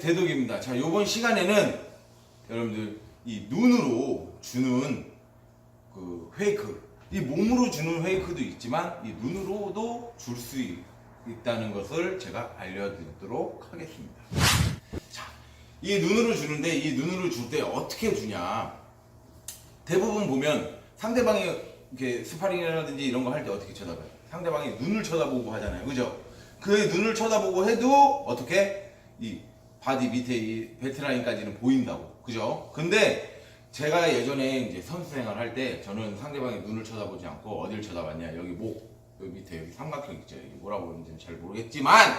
대독입니다. 자, 요번 시간에는 여러분들 이 눈으로 주는 그 페이크, 이 몸으로 주는 페이크도 있지만 이 눈으로도 줄 수 있다는 것을 제가 알려드리도록 하겠습니다. 자, 이 눈으로 주는데 이 눈으로 줄 때 어떻게 주냐? 대부분 보면 상대방이 이렇게 스파링이라든지 이런 거 할 때 어떻게 쳐다봐요? 상대방이 눈을 쳐다보고 하잖아요. 그죠? 그 눈을 쳐다보고 해도 어떻게 이 바디 밑에 이 벨트 라인까지는 보인다고. 그죠? 근데 제가 예전에 이제 선수 생활 할 때 저는 상대방의 눈을 쳐다보지 않고 어딜 쳐다봤냐? 여기 목, 여기 밑에 여기 삼각형 있죠. 여기 뭐라고 그러는지는 잘 모르겠지만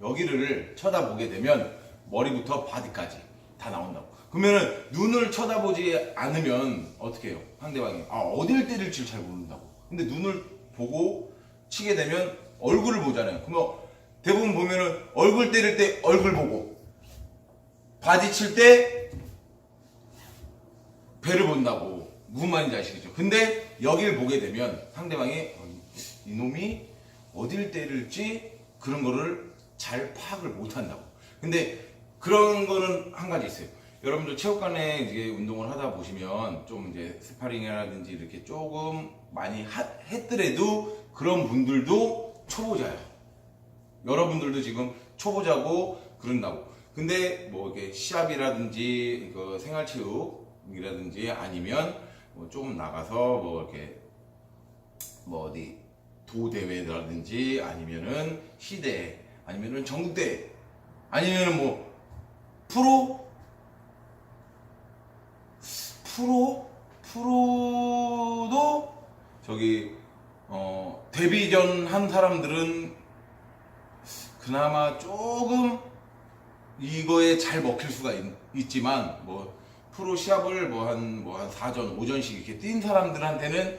여기를 쳐다보게 되면 머리부터 바디까지 다 나온다고. 그러면은 눈을 쳐다보지 않으면 어떻게 해요? 상대방이 아 어딜 때릴지 잘 모른다고. 근데 눈을 보고 치게 되면 얼굴을 보잖아요. 그러면 대부분 보면은 얼굴 때릴 때 얼굴 보고 바디 칠 때 배를 본다고 무슨 말인지 아시겠죠? 근데 여기를 보게 되면 상대방이 어, 이- 이놈이 어딜 때릴지 그런 거를 잘 파악을 못 한다고. 근데 그런 거는 한 가지 있어요. 여러분들 체육관에 이제 운동을 하다 보시면 좀 이제 스파링이라든지 이렇게 조금 많이 하- 했더라도 그런 분들도 초보자야. 여러분들도 지금 초보자고 그런다고. 근데 뭐 이렇게 시합이라든지 그 생활체육이라든지 아니면 뭐 조금 나가서 뭐 이렇게 뭐 어디 도대회라든지 아니면은 시대 아니면은 전국대 아니면은 뭐 프로? 프로? 프로도 저기 어 데뷔전 한 사람들은 그나마 조금 이거에 잘 먹힐 수가 있, 지만뭐 프로 시합을 뭐 한 뭐 한 4전 5전씩 이렇게 뛴 사람들한테는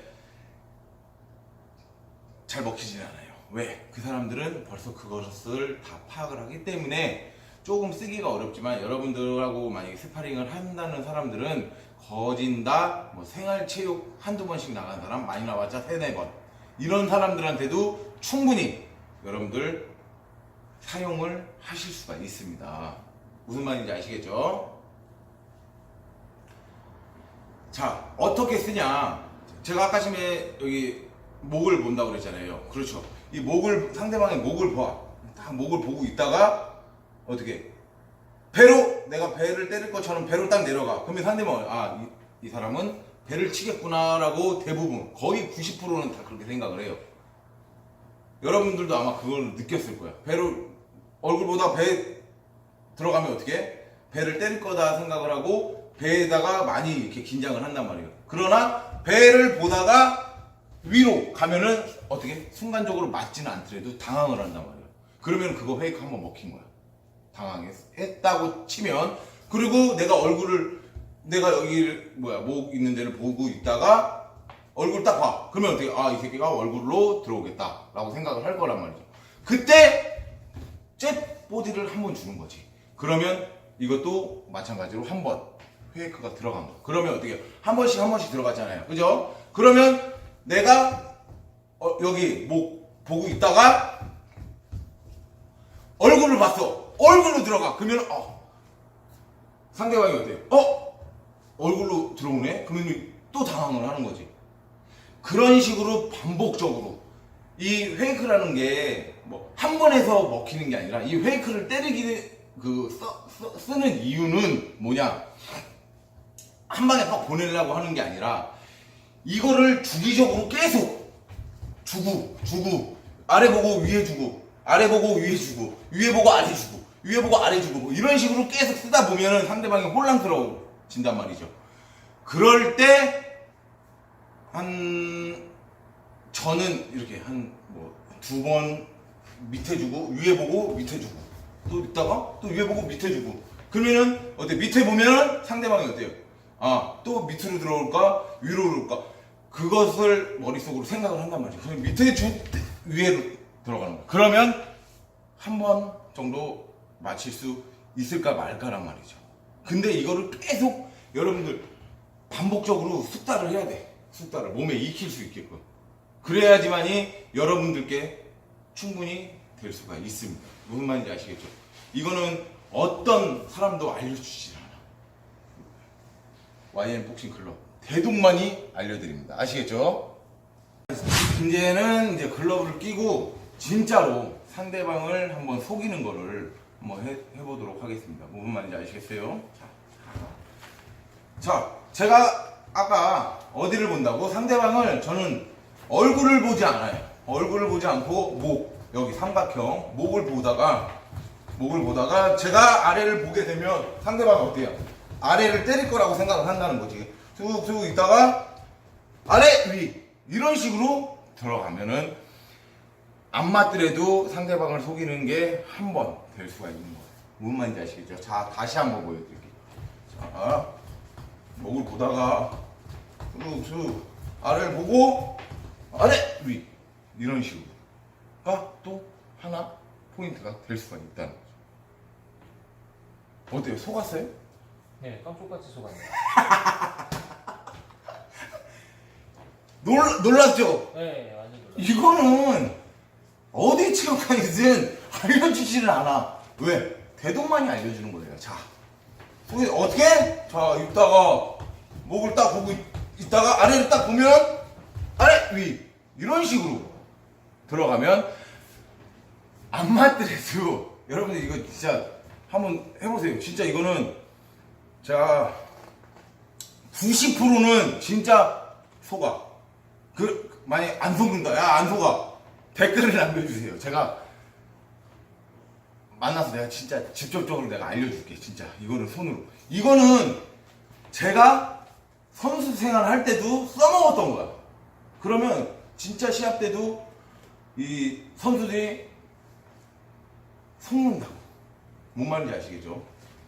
잘 먹히진 않아요. 왜? 그 사람들은 벌써 그것을 다 파악을 하기 때문에 조금 쓰기가 어렵지만 여러분들하고 만약에 스파링을 한다는 사람들은 거진다 뭐 생활체육 한두 번씩 나간 사람 많이 나왔자 세네 번 이런 사람들한테도 충분히 여러분들 사용을 하실 수가 있습니다. 무슨 말인지 아시겠죠? 자, 어떻게 쓰냐? 제가 아까 전에 여기 목을 본다고 그랬잖아요. 그렇죠. 이 목을, 상대방의 목을 봐. 딱 목을 보고 있다가, 어떻게. 배로, 내가 배를 때릴 것처럼 배로 딱 내려가. 그러면 상대방은, 아, 이, 이 사람은 배를 치겠구나라고 대부분, 거의 90%는 다 그렇게 생각을 해요. 여러분들도 아마 그걸 느꼈을 거야. 배로, 얼굴보다 배 들어가면 어떻게? 배를 때릴 거다 생각을 하고 배에다가 많이 이렇게 긴장을 한단 말이에요. 그러나 배를 보다가 위로 가면은 어떻게? 순간적으로 맞지는 않더라도 당황을 한단 말이에요. 그러면 그거 페이크 한번 먹힌 거야. 당황했다고 치면 그리고 내가 얼굴을 내가 여기 뭐야 목 있는 데를 보고 있다가 얼굴 딱 봐. 그러면 어떻게? 아 이 새끼가 얼굴로 들어오겠다 라고 생각을 할 거란 말이죠. 그때 잽 보디를 한 번 주는 거지. 그러면 이것도 마찬가지로 한 번 페이크가 들어간 거. 그러면 어떻게? 한 번씩 한 번씩 들어가잖아요. 그죠? 그러면 내가 어, 여기 목 보고 있다가 얼굴을 봤어. 얼굴로 들어가. 그러면 어 상대방이 어때? 어 얼굴로 들어오네. 그러면 또 당황을 하는 거지. 그런 식으로 반복적으로 이 페이크라는 게 뭐 한 번에서 먹히는 게 아니라 이 페이크를 때리기 그 써- 써- 쓰는 이유는 뭐냐 한 방에 막 보내려고 하는 게 아니라 이거를 주기적으로 계속 주고 주고 아래 보고 위에 주고 아래 보고 위에 주고 위에 보고 아래 주고 위에 보고 아래 주고 뭐 이런 식으로 계속 쓰다 보면은 상대방이 혼란스러워진단 말이죠. 그럴 때 한 저는 이렇게 한 뭐 두 번 밑에 주고 위에 보고 밑에 주고 또 있다가 또 위에 보고 밑에 주고 그러면은 어때 밑에 보면은 상대방이 어때요? 아 또 밑으로 들어올까 위로 올까 그것을 머릿속으로 생각을 한단 말이죠. 그럼 밑에 주 위에 들어가는 거. 그러면 한 번 정도 맞힐 수 있을까 말까란 말이죠. 근데 이거를 계속 여러분들 반복적으로 숙달을 해야 돼. 숙달을 몸에 익힐 수 있게끔. 그래야지만이 여러분들께 충분히 될 수가 있습니다. 무슨 말인지 아시겠죠? 이거는 어떤 사람도 알려주지 않아. YN 복싱 클럽 대동만이 알려드립니다. 아시겠죠? 이제는 이제 글러브를 끼고 진짜로 상대방을 한번 속이는 거를 한번 해, 해보도록 하겠습니다. 무슨 말인지 아시겠어요? 자, 자, 제가 아까 어디를 본다고 상대방을 저는 얼굴을 보지 않아요. 얼굴을 보지 않고 목 여기 삼각형 목을 보다가 목을 보다가 제가 아래를 보게 되면 상대방이 어때요? 아래를 때릴 거라고 생각을 한다는 거지. 툭툭 있다가 아래 위 이런 식으로 들어가면은 안 맞더라도 상대방을 속이는 게 한 번 될 수가 있는 거예요. 무슨 말인지 아시겠죠? 자 다시 한번 보여드릴게요. 자 목을 보다가 툭툭 아래를 보고 아래 위 이런 식으로가 또 하나 포인트가 될 수가 있다는 거죠. 어때요? 속았어요? 네, 깜짝같이 속았네요. 놀, 놀랐죠? 네, 완전 놀랐어요. 이거는 어디 체육관이든 알려주지를 않아. 왜? 대동만이 알려주는 거예요. 자, 속에 어떻게? 자, 있다가 목을 딱 보고 있- 있다가 아래를 딱 보면 아래 위 이런 식으로 들어가면 안 맞더라도 여러분들 이거 진짜 한번 해보세요. 진짜 이거는 제가 90%는 진짜 속아. 그 만약 안 속는다. 야 안 속아. 댓글을 남겨주세요. 제가 만나서 내가 진짜 직접적으로 내가 알려줄게. 진짜 이거는 손으로. 이거는 제가 선수 생활 할 때도 써먹었던 거야. 그러면 진짜 시합 때도 이 선수들이 속는다고. 뭔 말인지 아시겠죠?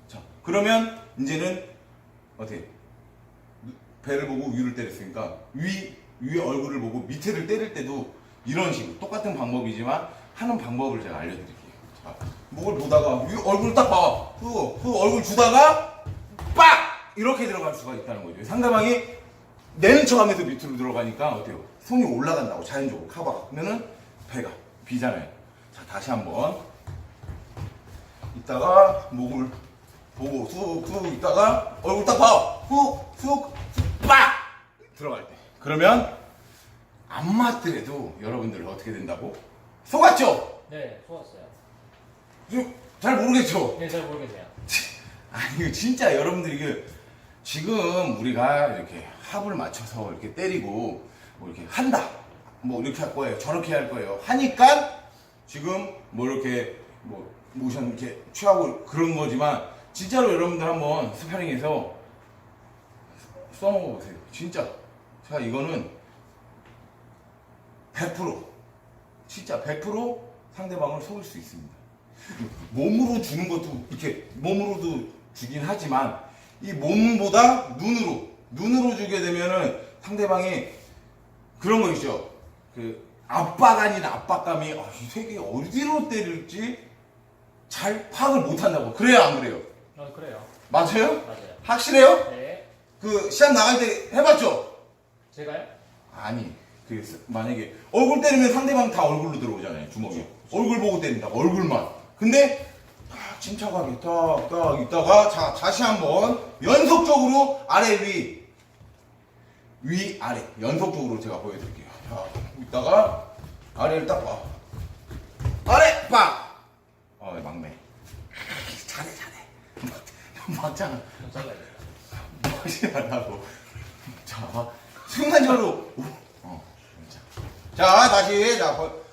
자, 그러면 이제는 어떻게 배를 보고 위를 때렸으니까 위 위에 얼굴을 보고 밑에를 때릴 때도 이런 식으로 똑같은 방법이지만 하는 방법을 제가 알려드릴게요. 자, 목을 보다가 위 얼굴 딱 봐. 그, 그 얼굴 주다가 빡 이렇게 들어갈 수가 있다는 거죠. 상대방이 내는 척하면서 밑으로 들어가니까 어때요? 손이 올라간다고 자연적으로 카바가 그러면은 배가 비잖아요. 자 다시 한번 이따가 목을 보고 쑥쑥 있다가 얼굴 딱 봐. 훅쑥 빡 들어갈 때. 그러면 안 맞더라도 여러분들 어떻게 된다고? 속았죠? 네, 속았어요. 잘 모르겠죠? 네, 잘 모르겠네요. 아니 이거 진짜 여러분들 이게 지금 우리가 이렇게 합을 맞춰서 이렇게 때리고 뭐 이렇게 한다. 뭐 이렇게 할 거예요. 저렇게 할 거예요. 하니까 지금 뭐 이렇게 뭐 모션 이렇게 취하고 그런 거지만 진짜로 여러분들 한번 스파링에서 써먹어 보세요. 진짜. 자 이거는 100% 진짜 100% 상대방을 속일 수 있습니다 몸으로 주는 것도 이렇게 몸으로도 주긴 하지만 이 몸보다 눈으로 눈으로 주게 되면은 상대방이 그런 거 있죠. 그 압박 아닌 압박감이 아, 이 새끼 어디로 때릴지 잘 파악을 못 한다고. 그래요, 안 그래요? 어, 그래요. 맞아요? 맞아요. 확실해요? 네. 그 시합 나갈 때 해봤죠? 제가요? 아니, 그 만약에 얼굴 때리면 상대방 다 얼굴로 들어오잖아요, 주먹이. 얼굴 보고 때린다, 얼굴만. 근데 딱 침착하게 딱딱 있다가 자 다시 한번 연속적으로 아래 위, 위 아래 연속적으로 제가 보여드릴게요. 자 있다가 아래를 딱 봐. 아래 빡. 어 막내. 잘해 잘해. 멋이 안 나고. 자, 순간적으로. 어, 자, 자, 다시, 자, 거-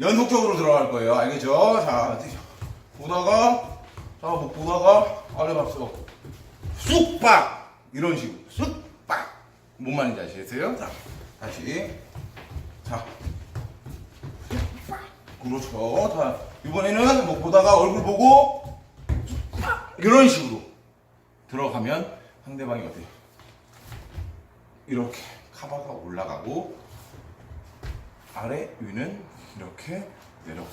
연속적으로 들어갈 거예요. 알겠죠? 자, 보다가, 자, 뭐 보다가, 아래 봤어. 쑥, 빡! 이런 식으로. 쑥, 빡! 뭔 말인지 아시겠어요? 자, 다시. 자. 그렇죠. 자, 이번에는 뭐 보다가 얼굴 보고! 이런 식으로. 들어가면 상대방이 어때요? 이렇게 카바가 올라가고 아래 위는 이렇게 내려가.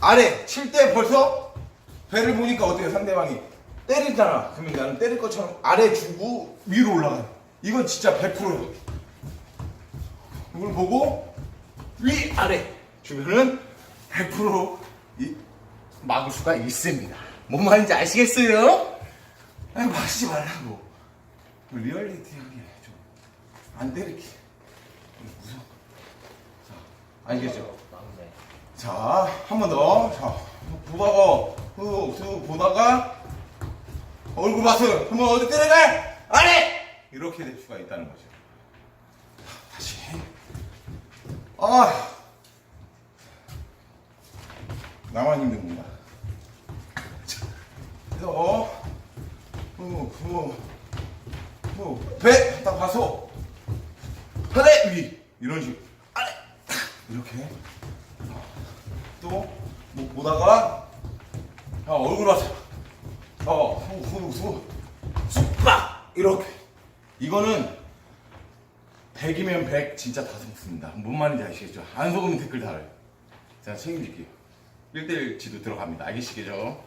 아래 칠 때 벌써 배를 보니까 어때요? 상대방이 때리잖아. 그러면 나는 때릴 것처럼 아래 주고 위로 올라가. 이건 진짜 100%예요. 이걸 보고 위 아래 주면은 100% 이- 막을 수가 있습니다. 뭔 말인지 아시겠어요? 아니 마시지 말라고 리얼리티하게 좀 안 때리게 무서워 자 알겠죠? 자, 한 번 더. 자, 보다가, 후, 후, 보다가, 얼굴 봤어. 한번 어디 때려가? 아래! 이렇게 될 수가 있다는 거죠. 자, 다시. 아. 나만 힘든 건가? 자, 그래서, 후, 후, 후, 배! 딱 봐서, 아래! 위! 이런 식으로. 이렇게. 또, 뭐 보다가, 야, 얼굴 봤어. 어, 후, 후, 후. 쑥박! 이렇게. 이거는 100이면 100 진짜 다 속습니다. 뭔 말인지 아시겠죠? 안 속으면 댓글 달아요. 제가 책임질게요. 1대1 지도 들어갑니다. 알겠시겠죠?